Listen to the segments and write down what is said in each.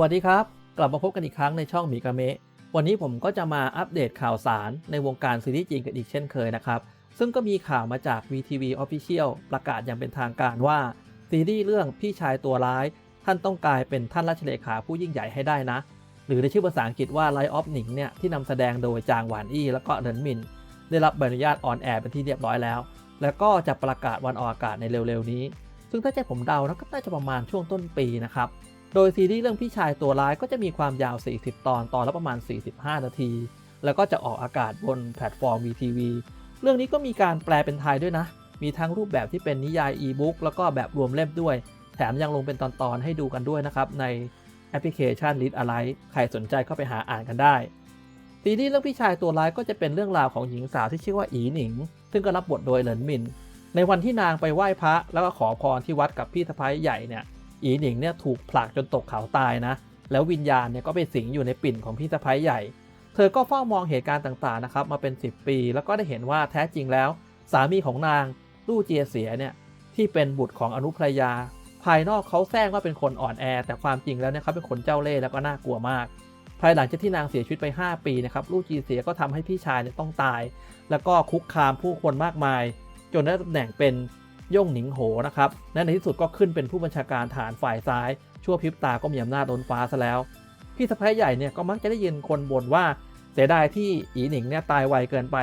วัสดีครับ กลับมาพบกันอีกครั้งในช่องหมีกาเมะวันนี้ผมก็จะมาอัปเดตข่าวสารในวงการซีรีส์จีนกันอีกเช่นเคยนะครับ ซึ่งก็มีข่าวมาจาก VTV Official ประกาศอย่างเป็นทางการว่า ซีรีส์เรื่องพี่ชายตัวร้าย ท่านต้องกลายเป็นท่านราชเลขาผู้ยิ่งใหญ่ให้ได้นะ หรือในชื่อภาษาอังกฤษว่า Light of Ning เนี่ยที่นำแสดงโดยจางหวานอี้แล้วก็เหรินมิน ได้รับใบอนุญาตออนแอร์เป็นที่เรียบร้อยแล้ว แล้วก็จะประกาศวันออกอากาศในเร็วๆนี้ ซึ่งถ้าจผมเดานะก็น่าจะประมาณช่วงต้นปีนะครับ โดยซีรีส์เรื่องพี่ชายตัวร้ายก็จะมีความยาว 40 ตอน ตอนละประมาณ 45 นาที แล้วก็จะออกอากาศบนแพลตฟอร์ม VTV เรื่องนี้ก็มีการแปลเป็นไทยด้วยนะ มีทั้งรูปแบบที่เป็นนิยายอีบุ๊กแล้วก็แบบรวมเล่มด้วย แถมยังลงเป็นตอนๆให้ดูกันด้วยนะครับ ในแอปพลิเคชัน Read a l i ใครสนใจเข้าไปหาอ่านกันได้ ซีรีส์เรื่องพี่ชายตัวร้ายก็จะเป็นเรื่องราวของหญิงสาวที่ชื่อว่าอีหนิง ซึ่งก็รับบทโดยเหลินมิน ในวันที่นางไปไหว้พระแล้วก็ขอพรที่วัดกับพี่สะพ้ายใหญ่เนี่ย อีหนิงเนี่ยถูกผลักจนตกเขาตายนะ แล้ววิญญาณเนี่ยก็ไปสิงอยู่ในปิ่นของพี่สะพ้ายใหญ่ เธอก็เฝ้ามองเหตุการณ์ต่างๆนะครับมาเป็น 10 ปี แล้วก็ได้เห็นว่าแท้จริงแล้ว สามีของนางลู่เจียเสียเนี่ยที่เป็นบุตรของอนุภรยา ภายนอกเขาแซงว่าเป็นคนอ่อนแอ แต่ความจริงแล้วเนี่ยเขาเป็นคนเจ้าเล่ห์แล้วก็น่ากลัวมาก ภายหลังจากที่นางเสียชีวิตไป 5 ปีนะครับลู่จีเสียก็ทำให้พี่ชายเนี่ยต้องตาย แล้วก็คุกคามผู้คนมากมาย จนได้ตำแหน่งเป็น ย่งหนิงโหนะครับและในที่สุดก็ขึ้นเป็นผู้บัญชาการฐานฝ่ายซ้าย ชั่วพริบตาก็มีอำนาจล้นฟ้าซะแล้ว พี่สะพ้ายใหญ่เนี่ยก็มักจะได้ยินคนบ่นว่าเสียดายที่อีหนิงเนี่ยตายไวเกินไป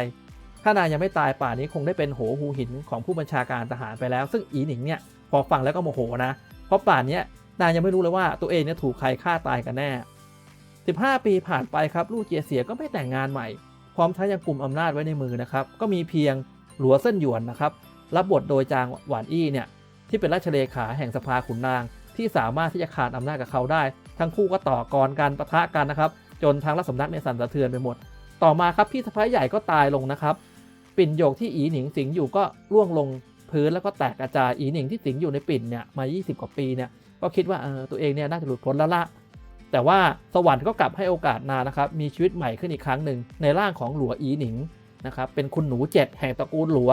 ถ้านางยังไม่ตายป่านนี้คงได้เป็นโหหูหินของผู้บัญชาการทหารไปแล้ว ซึ่งอีหนิงเนี่ยพอฟังแล้วก็โมโหนะ เพราะป่านนี้นางยังไม่รู้เลยว่าตัวเองเนี่ยถูกใครฆ่าตายกันแน่ 15 ปีผ่านไปครับลูกเจียเสียก็ไม่แต่งงานใหม่ พร้อมทั้งยังกลุ่มอำนาจไว้ในมือนะครับ ก็มีเพียงหลัวเส้นหยวนนะครับ รับบทโดยจางหวานอี้เนี่ยที่เป็นราชเลขาแห่งสภาขุนนาง ที่สามารถที่จะขาดอำนาจกับเขาได้ ทั้งคู่ก็ต่อกรกันปะทะกันนะครับ จนทางรัฐสำนักในยสั่นสะเทือนไปหมด ต่อมาครับพี่สะพ้ายใหญ่ก็ตายลงนะครับ ปิ่นหยกที่อีหนิงสิงอยู่ก็ร่วงลงพื้นแล้วก็แตกกระจายอีหนิงที่สิงอยู่ในปิ่นเนี่ยมา 20 กว่าปีเนี่ยก็คิดว่าเออตัวเองเนี่ยน่าจะหลุดพ้นแล้วละแต่ว่าสวรรค์ก็กลับให้โอกาสนานะครับมีชีวิตใหม่ขึ้นอีกครั้งหนึ่งในร่างของหลัวอีหนิงนะครับเป็นคุณหนูเจ็ดแห่งตระกูลหลัว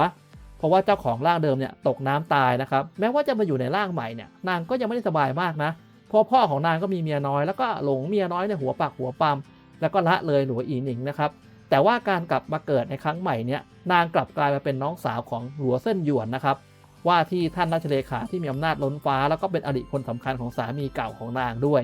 เพราะว่าเจ้าของร่างเดิมเนี่ยตกน้ำตายนะครับ แม้ว่าจะมาอยู่ในร่างใหม่เนี่ยนางก็ยังไม่ได้สบายมากนะเพราะพ่อของนางก็มีเมียน้อย แล้วก็หลงเมียน้อยในหัวปากหัวปั๊มแล้วก็ละเลยหลัวอีหนิงนะครับ แต่ว่าการกลับมาเกิดในครั้งใหม่เนี่ยนางกลับกลายมาเป็นน้องสาวของหลัวเส้นหยวนนะครับ ว่าที่ท่านราชเลขาที่มีอำนาจล้นฟ้า แล้วก็เป็นอดีตคนสำคัญของสามีเก่าของนางด้วย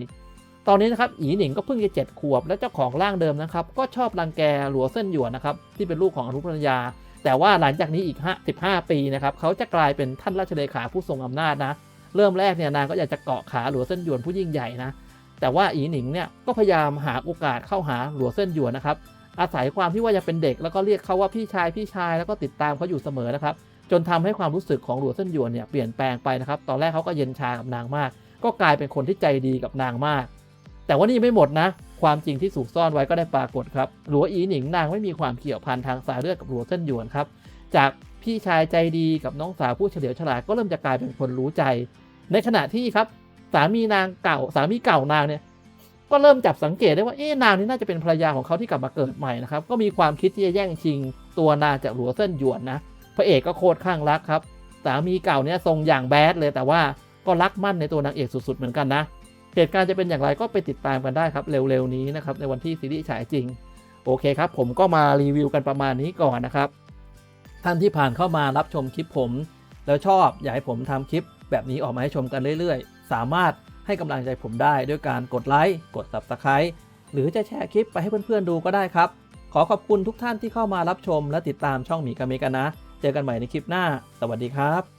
ตอนนี้นะครับอีหนิงก็เพิ่งจะเจ็ดขวบ และเจ้าของร่างเดิมนะครับ ก็ชอบรังแกหลัวเส้นหยวนนะครับที่เป็นลูกของอนุภรรยา แต่ว่าหลังจากนี้อีก15 ปีนะครับเขาจะกลายเป็นท่านราชเลขาผู้ทรงอำนาจนะ เริ่มแรกเนี่ยนางก็อยากจะเกาะขาหลัวเส้นหยวนผู้ยิ่งใหญ่นะ แต่ว่าอีหนิงเนี่ยก็พยายามหาโอกาสเข้าหาหลัวเส้นหยวนนะครับ อาศัยความที่ว่ายังเป็นเด็กแล้วก็เรียกเขาว่าพี่ชายพี่ชายแล้วก็ติดตามเขาอยู่เสมอนะครับ จนทำให้ความรู้สึกของหลัวเส้นหยวนเนี่ยเปลี่ยนแปลงไปนะครับ ตอนแรกเขาก็เย็นชากับนางมาก ก็กลายเป็นคนที่ใจดีกับนางมาก แต่ว่านี่ยังไม่หมดนะ ความจริงที่สูกซ่อนไว้ก็ได้ปรากฏครับ หลัวอีหนิงนางไม่มีความเกี่ยวพันทางสายเลือดกับหลัวเส้นหยวนครับ จากพี่ชายใจดีกับน้องสาวผู้เฉลียวฉลาดก็เริ่มจะกลายเป็นคนรู้ใจ ในขณะที่ครับสามีนางเก่า สามีเก่านางเนี่ยก็เริ่มจับสังเกตได้ว่าเอ๊นางนี่น่าจะเป็นภรรยาของเขาที่กลับมาเกิดใหม่นะครับ ก็มีความคิดที่จะแย่งชิง ตัวนางจากหลัวเส้นหยวนนะ พระเอกก็โคตรข้างรักครับ สามีเก่าเนี่ยทรงอย่างแบดเลยแต่ว่าก็รักมั่นในตัวนางเอกสุดๆเหมือนกันนะ เหตุการณ์จะเป็นอย่างไรก็ไปติดตามกันได้ครับเร็วๆนี้นะครับในวันที่ซีรีส์ฉายจริง โอเคครับ ผมก็มารีวิวกันประมาณนี้ก่อนนะครับ ท่านที่ผ่านเข้ามารับชมคลิปผม แล้วชอบอยากให้ผมทำคลิป แบบนี้ออกมาให้ชมกันเรื่อยๆ สามารถให้กำลังใจผมได้ด้วยการกดไลค์กด Subscribe หรือจะแชร์คลิปไปให้เพื่อนๆดูก็ได้ครับ ขอขอบคุณทุกท่านที่เข้ามารับชมและติดตามช่องหมีกาเมกันนะ เจอกันใหม่ในคลิปหน้า สวัสดีครับ